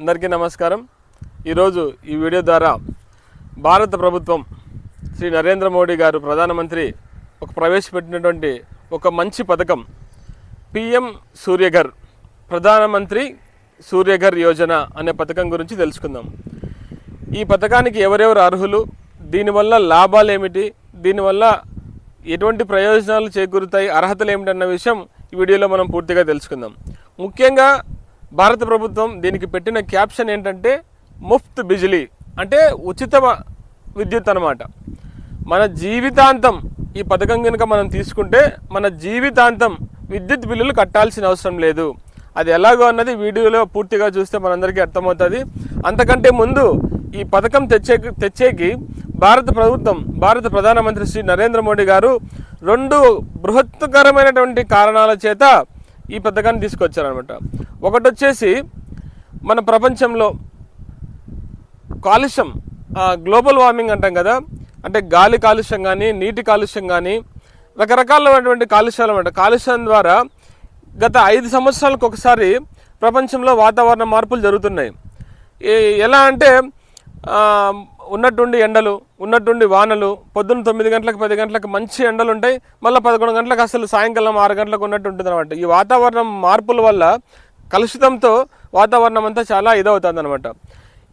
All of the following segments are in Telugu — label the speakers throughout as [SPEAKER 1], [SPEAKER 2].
[SPEAKER 1] అందరికీ నమస్కారం. ఈరోజు ఈ వీడియో ద్వారా భారత ప్రభుత్వం శ్రీ నరేంద్ర మోడీ గారు ప్రధానమంత్రి ఒక ప్రవేశపెట్టినటువంటి ఒక మంచి పథకం పిఎం సూర్యఘర్ ప్రధానమంత్రి సూర్యఘర్ యోజన అనే పథకం గురించి తెలుసుకుందాం. ఈ పథకానికి ఎవరెవరు అర్హులు దీనివల్ల లాభాలు ఏమిటి దీనివల్ల ఎటువంటి ప్రయోజనాలు చేకూరుతాయి అర్హతలు ఏమిటన్న విషయం ఈ వీడియోలో మనం పూర్తిగా తెలుసుకుందాం. ముఖ్యంగా భారత ప్రభుత్వం దీనికి పెట్టిన క్యాప్షన్ ఏంటంటే ముఫ్త్ బిజిలీ అంటే ఉచిత విద్యుత్ అన్నమాట. మన జీవితాంతం ఈ పథకం కనుక మనం తీసుకుంటే మన జీవితాంతం విద్యుత్ బిల్లులు కట్టాల్సిన అవసరం లేదు. అది ఎలాగో అన్నది వీడియోలో పూర్తిగా చూస్తే మనందరికీ అర్థమవుతుంది. అంతకంటే ముందు ఈ పథకం తెచ్చే తెచ్చేకి భారత ప్రభుత్వం భారత ప్రధానమంత్రి శ్రీ నరేంద్ర మోడీ గారు రెండు బృహత్కరమైనటువంటి కారణాల చేత ఈ పథకాన్ని తీసుకొచ్చారనమాట ఒకటి వచ్చేసి మన ప్రపంచంలో కాలుష్యం గ్లోబల్ వార్మింగ్ అంటాం కదా అంటే గాలి కాలుష్యం కానీ నీటి కాలుష్యం కానీ రకరకాలైనటువంటి కాలుష్యాలు అనమాట కాలుష్యం ద్వారా గత ఐదు సంవత్సరాలకు ఒకసారి ప్రపంచంలో వాతావరణ మార్పులు జరుగుతున్నాయి. ఎలా అంటే ఉన్నట్టుండి ఎండలు ఉన్నట్టుండి వానలు పొద్దున్న తొమ్మిది గంటలకు పది గంటలకు మంచి ఎండలు ఉంటాయి మళ్ళీ పదకొండు గంటలకు అసలు సాయంకాలం ఆరు గంటలకు ఉన్నట్టు ఉంటుంది అనమాట ఈ వాతావరణం మార్పుల వల్ల కలుషితంతో వాతావరణం అంతా చాలా ఇదవుతుంది అనమాట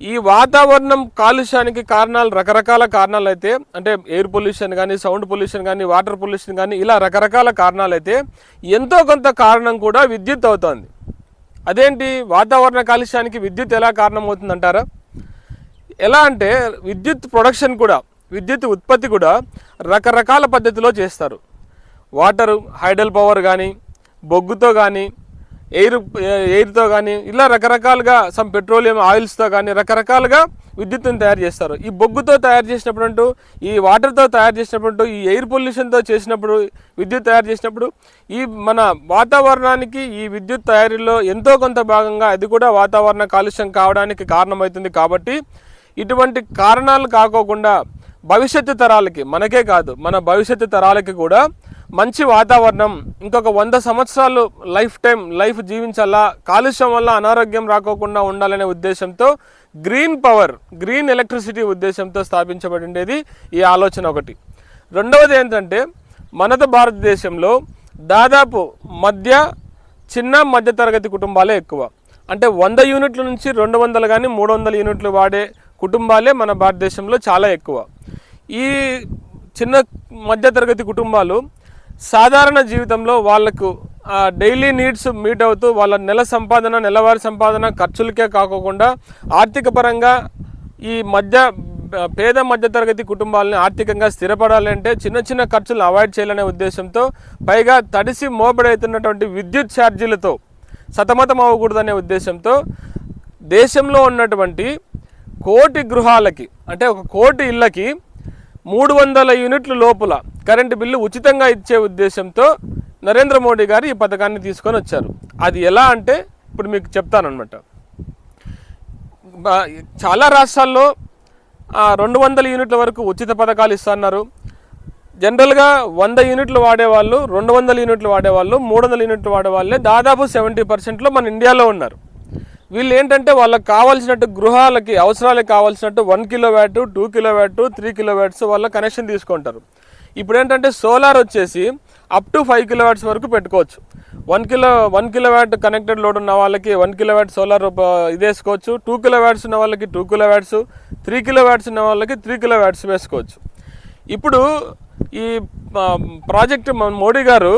[SPEAKER 1] ఈ వాతావరణం కాలుష్యానికి కారణాలు రకరకాల కారణాలు అయితే అంటే ఎయిర్ పొల్యూషన్ కానీ సౌండ్ పొల్యూషన్ కానీ వాటర్ పొల్యూషన్ కానీ ఇలా రకరకాల కారణాలు అయితే ఎంతో కొంత కారణం కూడా విద్యుత్ అవుతుంది. అదేంటి? వాతావరణ కాలుష్యానికి విద్యుత్ ఎలా కారణమవుతుందంటారా? ఎలా అంటే విద్యుత్ ప్రొడక్షన్ కూడా విద్యుత్ ఉత్పత్తి కూడా రకరకాల పద్ధతిలో చేస్తారు. వాటరు హైడల్ పవర్ కానీ బొగ్గుతో కానీ ఎయిర్ ఎయిర్తో కానీ ఇలా రకరకాలుగా సమ్ పెట్రోలియం ఆయిల్స్తో కానీ రకరకాలుగా విద్యుత్తుని తయారు చేస్తారు. ఈ బొగ్గుతో తయారు చేసినప్పుడు ఈ వాటర్తో తయారు చేసినప్పుడు ఈ ఎయిర్ పొల్యూషన్తో చేసినప్పుడు విద్యుత్ తయారు చేసినప్పుడు ఈ మన వాతావరణానికి ఈ విద్యుత్ తయారీలో ఎంతో కొంత భాగంగా అది కూడా వాతావరణ కాలుష్యం కావడానికి కారణమవుతుంది కాబట్టి ఇటువంటి కారణాలు కాకోకుండా భవిష్యత్తు తరాలకి మనకే కాదు మన భవిష్యత్తు తరాలకి కూడా మంచి వాతావరణం ఇంకొక వంద సంవత్సరాలు లైఫ్ టైం లైఫ్ జీవించాలా కాలుష్యం వల్ల అనారోగ్యం రాకోకుండా ఉండాలనే ఉద్దేశంతో గ్రీన్ పవర్ గ్రీన్ ఎలక్ట్రిసిటీ ఉద్దేశంతో స్థాపించబడి ఉండేది ఈ ఆలోచన ఒకటి. రెండవది ఏంటంటే మనత భారతదేశంలో దాదాపు మధ్య చిన్న మధ్యతరగతి కుటుంబాలే ఎక్కువ. అంటే వంద యూనిట్ల నుంచి రెండు వందలు కానీ మూడు వందల యూనిట్లు వాడే కుటుంబాలే మన భారతదేశంలో చాలా ఎక్కువ. ఈ చిన్న మధ్యతరగతి కుటుంబాలు సాధారణ జీవితంలో వాళ్ళకు డైలీ నీడ్స్ మీట్ అవుతూ వాళ్ళ నెల సంపాదన నెలవారీ సంపాదన ఖర్చులకే కాకోకుండా ఆర్థిక పరంగా ఈ మధ్య పేద మధ్యతరగతి కుటుంబాలని ఆర్థికంగా స్థిరపడాలంటే చిన్న చిన్న ఖర్చులు అవాయిడ్ చేయాలనే ఉద్దేశంతో పైగా తడిసి మోపడవుతున్నటువంటి విద్యుత్ ఛార్జీలతో సతమతం అవ్వకూడదనే ఉద్దేశంతో దేశంలో ఉన్నటువంటి కోటి గృహాలకి అంటే ఒక కోటి ఇళ్ళకి మూడు వందల యూనిట్ల లోపల కరెంటు బిల్లు ఉచితంగా ఇచ్చే ఉద్దేశంతో నరేంద్ర మోడీ గారు ఈ పథకాన్ని తీసుకొని వచ్చారు. అది ఎలా అంటే ఇప్పుడు మీకు చెప్తానమాట చాలా రాష్ట్రాల్లో రెండు వందల యూనిట్ల వరకు ఉచిత పథకాలు ఇస్తున్నారు. జనరల్గా వంద యూనిట్లు వాడేవాళ్ళు రెండు వందల యూనిట్లు వాడేవాళ్ళు మూడు వందల యూనిట్లు వాడేవాళ్ళే దాదాపు సెవెంటీ పర్సెంట్లో మన ఇండియాలో ఉన్నారు. వీళ్ళు ఏంటంటే వాళ్ళకి కావాల్సినట్టు గృహాలకి అవసరాలకు కావాల్సినట్టు one kilowatt two kilowatt three kilowatts వాళ్ళ కనెక్షన్ తీసుకుంటారు. ఇప్పుడు ఏంటంటే సోలార్ వచ్చేసి up to five kilowatts వరకు పెట్టుకోవచ్చు. One kilo one kilowatt connected load ఉన్న వాళ్ళకి వన్ కిలో వ్యాట్ సోలార్ ఇది వేసుకోవచ్చు. టూ కిలో వ్యాట్స్ ఉన్న వాళ్ళకి two kilowatts three kilowatts ఉన్న వాళ్ళకి త్రీ కిలో వ్యాట్స్ వేసుకోవచ్చు. ఇప్పుడు ఈ ప్రాజెక్ట్ మోడీ గారు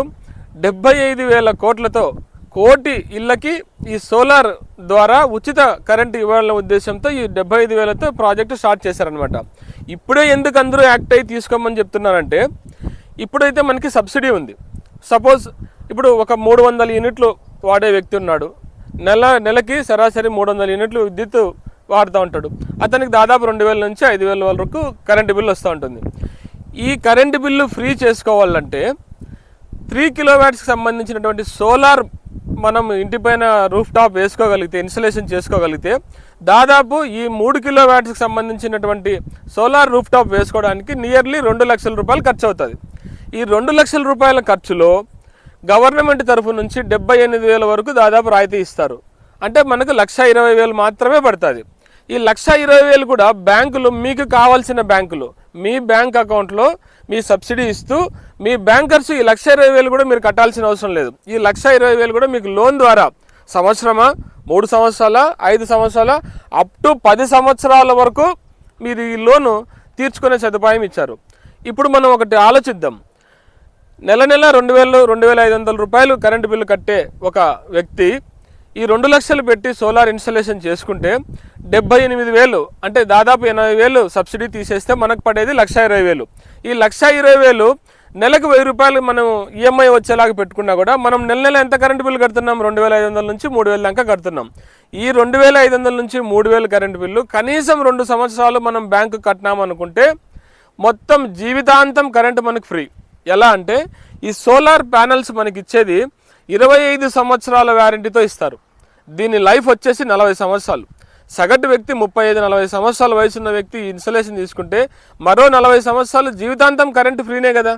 [SPEAKER 1] డెబ్బై ఐదు వేల కోట్లతో కోటి ఇళ్ళకి ఈ సోలార్ ద్వారా ఉచిత కరెంట్ ఇవ్వాలనే ఉద్దేశంతో ఈ డెబ్బై ఐదు వేలతో ప్రాజెక్టు స్టార్ట్ చేశారనమాట ఇప్పుడే ఎందుకు అందరూ యాక్ట్ అయ్యి తీసుకోమని చెప్తున్నారంటే ఇప్పుడైతే మనకి సబ్సిడీ ఉంది. సపోజ్ ఇప్పుడు ఒక మూడు వందల యూనిట్లు వాడే వ్యక్తి ఉన్నాడు. నెల నెలకి సరాసరి మూడు వందల యూనిట్లు విద్యుత్ వాడుతూ ఉంటాడు. అతనికి దాదాపు రెండు వేల నుంచి ఐదు వేల వరకు కరెంటు బిల్లు వస్తూ ఉంటుంది. ఈ కరెంటు బిల్లు ఫ్రీ చేసుకోవాలంటే త్రీ కిలోవాట్స్కి సంబంధించినటువంటి సోలార్ మనం ఇంటిపైన రూఫ్ టాప్ వేసుకోగలిగితే ఇన్స్టలేషన్ చేసుకోగలిగితే దాదాపు ఈ మూడు కిలో వ్యాట్స్కి సంబంధించినటువంటి సోలార్ రూఫ్ టాప్ వేసుకోవడానికి నియర్లీ రెండు లక్షల రూపాయలు ఖర్చు అవుతుంది ఈ రెండు లక్షల రూపాయల ఖర్చులో గవర్నమెంట్ తరఫు నుంచి డెబ్బై ఎనిమిది వేల వరకు దాదాపు రాయితీ ఇస్తారు. అంటే మనకు లక్ష ఇరవై వేలు మాత్రమే పడుతుంది. ఈ లక్ష ఇరవై వేలు కూడా బ్యాంకులు మీకు కావాల్సిన బ్యాంకులు మీ బ్యాంక్ అకౌంట్లో మీ సబ్సిడీ ఇస్తూ మీ బ్యాంకర్స్ ఈ లక్ష ఇరవై వేలు కూడా మీరు కట్టాల్సిన అవసరం లేదు. ఈ లక్ష ఇరవై వేలు కూడా మీకు లోన్ ద్వారా సంవత్సరమా మూడు సంవత్సరాల ఐదు సంవత్సరాల అప్ టు పది సంవత్సరాల వరకు మీరు ఈ లోను తీర్చుకునే సదుపాయం ఇచ్చారు. ఇప్పుడు మనం ఒకటి ఆలోచిద్దాం. నెల నెల రెండు వేలు రెండు వేల ఐదు వందల రూపాయలు కరెంటు బిల్లు కట్టే ఒక వ్యక్తి ఈ రెండు లక్షలు పెట్టి సోలార్ ఇన్స్టలేషన్ చేసుకుంటే డెబ్బై ఎనిమిది వేలు అంటే దాదాపు ఎనభై వేలు సబ్సిడీ తీసేస్తే మనకు పడేది లక్ష ఇరవై వేలు. ఈ లక్ష ఇరవై వేలు నెలకు వెయ్యి రూపాయలు మనం ఈఎంఐ వచ్చేలాగా పెట్టుకున్నా కూడా మనం నెల నెల ఎంత కరెంటు బిల్లు కడుతున్నాం? రెండు వేల ఐదు వందల నుంచి మూడు వేల దాకా కడుతున్నాం. ఈ రెండు వేల ఐదు వందల నుంచి మూడు వేలు కరెంటు బిల్లు కనీసం రెండు సంవత్సరాలు మనం బ్యాంకు కట్టినాం అనుకుంటే మొత్తం జీవితాంతం కరెంటు మనకు ఫ్రీ ఎలా అంటే ఈ సోలార్ ప్యానల్స్ మనకి ఇచ్చేది ఇరవై ఐదు సంవత్సరాల వ్యారంటీతో ఇస్తారు. దీని లైఫ్ వచ్చేసి నలభై సంవత్సరాలు. సగటు వ్యక్తి ముప్పై ఐదు నలభై సంవత్సరాల వయసు ఉన్న వ్యక్తి ఇన్స్టలేషన్ తీసుకుంటే మరో నలభై సంవత్సరాలు జీవితాంతం కరెంటు ఫ్రీనే కదా.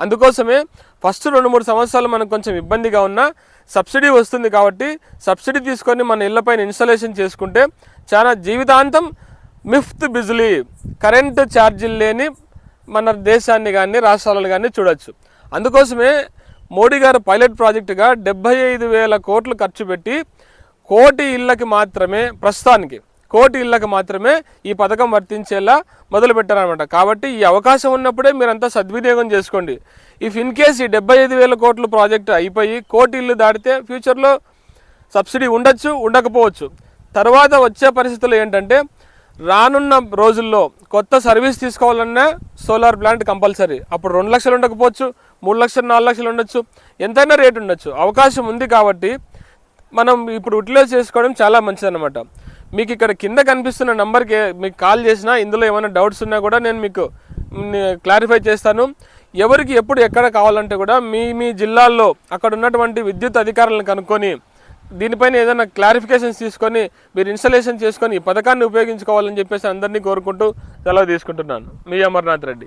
[SPEAKER 1] అందుకోసమే ఫస్ట్ రెండు మూడు సంవత్సరాలు మనకు కొంచెం ఇబ్బందిగా ఉన్నా సబ్సిడీ వస్తుంది కాబట్టి సబ్సిడీ తీసుకొని మన ఇళ్ళపైన ఇన్స్టలేషన్ చేసుకుంటే చాలా జీవితాంతం మిఫ్త్ బిజిలీ కరెంటు ఛార్జీలు లేని మన దేశాన్ని కానీ రాష్ట్రాలను కానీ చూడొచ్చు. అందుకోసమే మోడీ గారు పైలట్ ప్రాజెక్టుగా డెబ్బై ఐదు వేల కోట్లు ఖర్చు పెట్టి కోటి ఇళ్ళకి మాత్రమే ప్రస్తుతానికి కోటి ఇళ్ళకి మాత్రమే ఈ పథకం వర్తించేలా మొదలు పెట్టారనమాట కాబట్టి ఈ అవకాశం ఉన్నప్పుడే మీరంతా సద్వినియోగం చేసుకోండి. ఇఫ్ ఇన్ కేస్ ఈ డెబ్బై ఐదు వేల కోట్లు ప్రాజెక్టు అయిపోయి కోటి ఇల్లు దాటితే ఫ్యూచర్లో సబ్సిడీ ఉండొచ్చు ఉండకపోవచ్చు. తర్వాత వచ్చే పరిస్థితులు ఏంటంటే రానున్న రోజుల్లో కొత్త సర్వీస్ తీసుకోవాలన్నా సోలార్ ప్లాంట్ కంపల్సరీ. అప్పుడు రెండు లక్షలు ఉండకపోవచ్చు మూడు లక్షలు నాలుగు లక్షలు ఉండొచ్చు. ఎంతైనా రేటు ఉండొచ్చు. అవకాశం ఉంది కాబట్టి మనం ఇప్పుడు యూటిలైజ్ చేసుకోవడం చాలా మంచిదన్నమాట. మీకు ఇక్కడ కింద కనిపిస్తున్న నెంబర్కి మీకు కాల్ చేసినా ఇందులో ఏమైనా డౌట్స్ ఉన్నా కూడా నేను మీకు క్లారిఫై చేస్తాను. ఎవరికి ఎప్పుడు ఎక్కడ కావాలంటే కూడా మీ మీ జిల్లాల్లో అక్కడ ఉన్నటువంటి విద్యుత్ అధికారులను కనుక్కొని దీనిపైన ఏదైనా క్లారిఫికేషన్స్ తీసుకొని మీరు ఇన్స్టలేషన్ చేసుకొని ఈ పథకాన్ని ఉపయోగించుకోవాలని చెప్పేసి అందరినీ కోరుకుంటూ సెలవు తీసుకుంటున్నాను. మీ అమర్నాథ్ రెడ్డి.